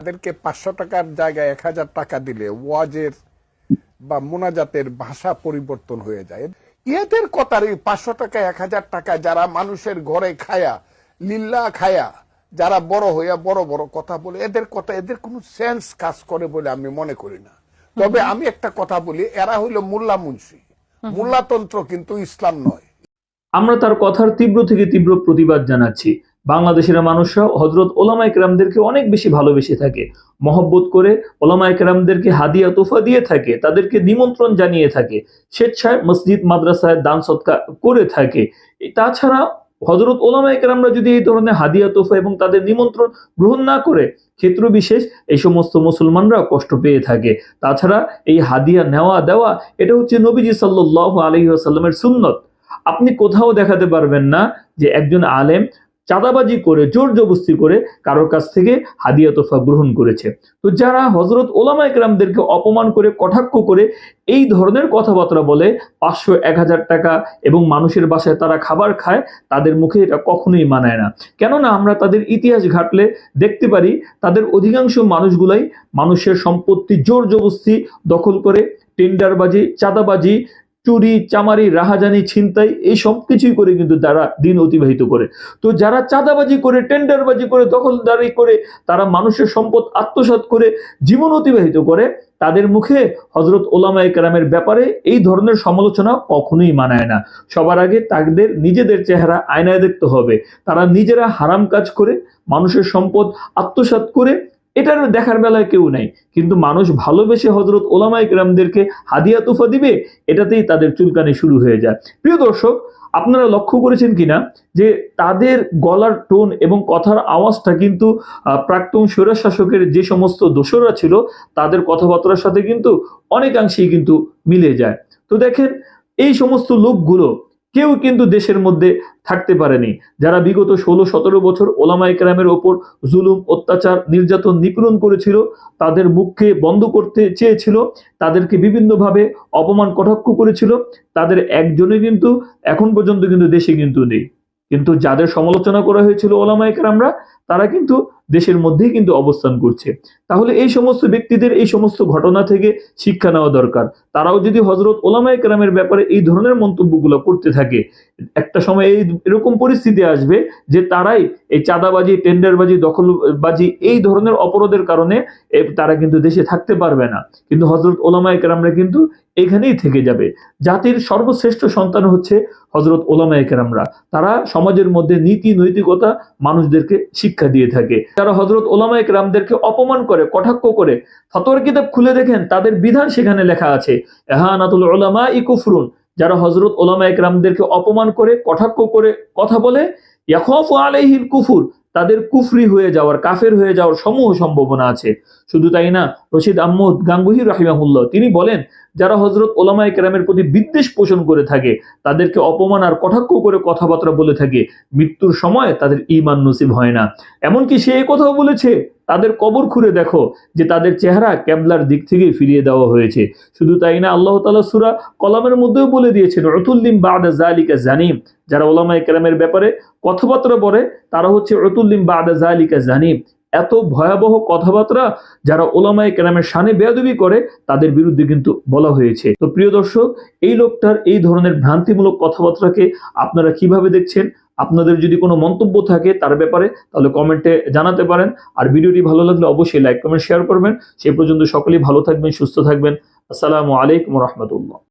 তাদেরকে পাঁচশো টাকার জায়গায় এক হাজার টাকা দিলে ওয়াজের বা মোনাজাতের ভাষা পরিবর্তন হয়ে যায়। এদের কথার এই পাঁচশো টাকা এক হাজার টাকা যারা মানুষের ঘরে খায়া, লিল্লা খায়া, যারা বড় হইয়া বড় বড় কথা বলে, এদের কথা, এদের কোনো সেন্স কাজ করে বলে আমি মনে করি না। তবে আমি একটা কথা বলি, এরা হইল মোল্লা মুন্সি। মোল্লাতন্ত্র কিন্তু ইসলাম নয়। আমরা তার কথার তীব্র থেকে তীব্র প্রতিবাদ জানাচ্ছি। বাংলাদেশের মানুষরা হজরত ওলামা একরামদেরকে অনেক বেশি ভালোবেসে থাকে, মহব্বত করে ওলামা একরামদেরকে হাদিয়া তোফা দিয়ে থাকে, তাদেরকে নিমন্ত্রণ জানিয়ে থাকে, স্বেচ্ছায় মসজিদ, মাদ্রাসায় দান সৎকার করে থাকে। তাছাড়া হজরত ওলামা একরামরা যদি এই ধরনের হাদিয়া তোফা এবং তাদের নিমন্ত্রণ গ্রহণ না করে ক্ষেত্র বিশেষ এই সমস্ত মুসলমানরা কষ্ট পেয়ে থাকে। তাছাড়া এই হাদিয়া নেওয়া দেওয়া, এটা হচ্ছে নবীজি সাল্লাহ আলহি আসাল্লামের সুন্নত। আপনি কোথাও দেখাতে পারবেন না যে একজন আলেম চাঁদাবাজি করে, জোর জবস্তি করে কারোর কাছ থেকে হাদিয়া তোফা গ্রহণ করেছে। তো যারা হজরত ওলামা একরামদেরকে অপমান করে, কটাক্ষ করে, এই ধরনের কথাবার্তা বলে, পাঁচশো এক হাজার টাকা এবং মানুষের বাসায় তারা খাবার খায়, তাদের মুখে এটা কখনোই মানায় না। কেননা আমরা তাদের ইতিহাস ঘাটলে দেখতে পারি, তাদের অধিকাংশ মানুষগুলাই মানুষের সম্পত্তি জোর জবস্তি দখল করে, টেন্ডারবাজি, চাঁদাবাজি চুরি, চামারি, রাহাজানি, ছিনতাই এই সব কিছুই করে কিন্তু তারা দিন অতিবাহিত করে। তো যারা চাঁদাবাজি করে, টেন্ডারবাজি করে, দখলদারি করে, তারা মানুষের সম্পদ আত্মসাৎ করে, জীবন অতিবাহিত করে, তাদের মুখে হজরত ওলামা একরামের ব্যাপারে এই ধরনের সমালোচনা কখনোই মানায় না। সবার আগে তাদের নিজেদের চেহারা আয়নায় দেখতে হবে। তারা নিজেরা হারাম কাজ করে, মানুষের সম্পদ আত্মসাৎ করে এটার দেখার বেলায় কেউ নাই। কিন্তু মানুষ ভালোবেসে হজরত ওলামা ইকরামদেরকে হাদিয়া তুফা দিবে, এটাতেই তাদের চুলকানি শুরু হয়ে যায়। প্রিয় দর্শক, আপনারা লক্ষ্য করেছেন কিনা যে তাদের গলার টোন এবং কথার আওয়াজটা কিন্তু প্রাক্তন স্বৈরাজ শাসকের যে সমস্ত দোষরা ছিল, তাদের কথাবার্তার সাথে কিন্তু অনেকাংশেই কিন্তু মিলে যায়। তো দেখেন, এই সমস্ত লোকগুলো কেউ কিন্তু দেশের মধ্যে থাকতে পারেনি। যারা বিগত ষোলো, সতেরো বছর ওলামা একরামের ওপর জুলুম, অত্যাচার, নির্যাতন নিপীড়ন করেছিল, তাদের মুখকে বন্ধ করতে চেয়েছিল, তাদেরকে বিভিন্নভাবে অপমান কটাক্ষ করেছিল, তাদের একজনে কিন্তু এখন পর্যন্ত কিন্তু দেশে কিন্তু নেই। কিন্তু যাদের সমালোচনা করা হয়েছিল ওলামাইকার তারা কিন্তু দেশের মধ্যেই কিন্তু অবস্থান করছে। তাহলে এই সমস্ত ব্যক্তিদের, এই সমস্ত ঘটনা থেকে শিক্ষা নেওয়া দরকার। তারাও যদি হজরত ওলামা একরামের ব্যাপারে এই ধরনের মন্তব্যগুলো করতে থাকে একটা সময় এই এরকম পরিস্থিতি আসবে যে তারাই এই চাঁদাবাজি টেন্ডারবাজি দখলবাজি এই ধরনের অপরাধের কারণে তারা কিন্তু দেশে থাকতে পারবে না। কিন্তু হজরত ওলামা একরামরা কিন্তু এখানেই থেকে যাবে। জাতির সর্বশ্রেষ্ঠ সন্তান হচ্ছে হজরত ওলামা একরামরা তারা সমাজের মধ্যে নীতি, নৈতিকতা মানুষদেরকে শিক্ষা দিয়ে থাকে। যারা হজরত ওলামা একরামদেরকে অপমান করে, কটাক্ষ করে, ফতোয়ার কিতাব খুলে দেখেন, তাদের বিধান সেখানে লেখা আছে, এহানাতুল ওলামা ইকুফরুন যারা হজরত ওলামা একরামদেরকে অপমান করে, কটাক্ষ করে কথা বলে, ইয়াখফু আলাইহিল কুফুর, তাদের কুফরি হয়ে যাওয়ার, কাফের হয়ে যাওয়ার সমূহ সম্ভাবনা আছে। শুধু তাই না, রশিদ আহমদ গাঙ্গুহি রাহিমাহুল্লাহ, তিনি বলেন যারা হজরত ওলামা একরামের প্রতি বিদ্বেষ পোষণ করে থাকে, তাদেরকে অপমান আর কটাক্ষ করে কথাবার্তা বলে থাকে। মৃত্যুর সময় তাদের ইমান নসিব হয় না। এমনকি সে কথাও বলেছে, তাদের কবর খুঁড়ে দেখো, যে তাদের চেহারা ক্যাবলার দিক থেকে ফিরিয়ে দেওয়া হয়েছে। শুধু তাই না, আল্লাহ তালা সুরা কলামের মধ্যেও বলে দিয়েছেন রতুল্লিম বাদা জালিকা জানিম। যারা ওলামা একরামের ব্যাপারে কথাবার্তা বলে, তারা হচ্ছে রতুল্লিম বাদা জালিকা জানিম। এত ভয়াবহ কথাবার্তা যারা ওলামাই কেরামের সানে বেয়াদবি করে, তাদের বিরুদ্ধে কিন্তু বলা হয়েছে। তো প্রিয় দর্শক, এই লোকটার এই ধরনের ভ্রান্তিমূলক কথাবার্তাকে আপনারা কীভাবে দেখছেন? আপনাদের যদি কোনো মন্তব্য থাকে তার ব্যাপারে, তাহলে কমেন্টে জানাতে পারেন। আর ভিডিওটি ভালো লাগলে অবশ্যই লাইক, কমেন্ট, শেয়ার করবেন। সেই পর্যন্ত সকলেই ভালো থাকবেন, সুস্থ থাকবেন। আসসালামু আলাইকুম রহমতুল্লাহ।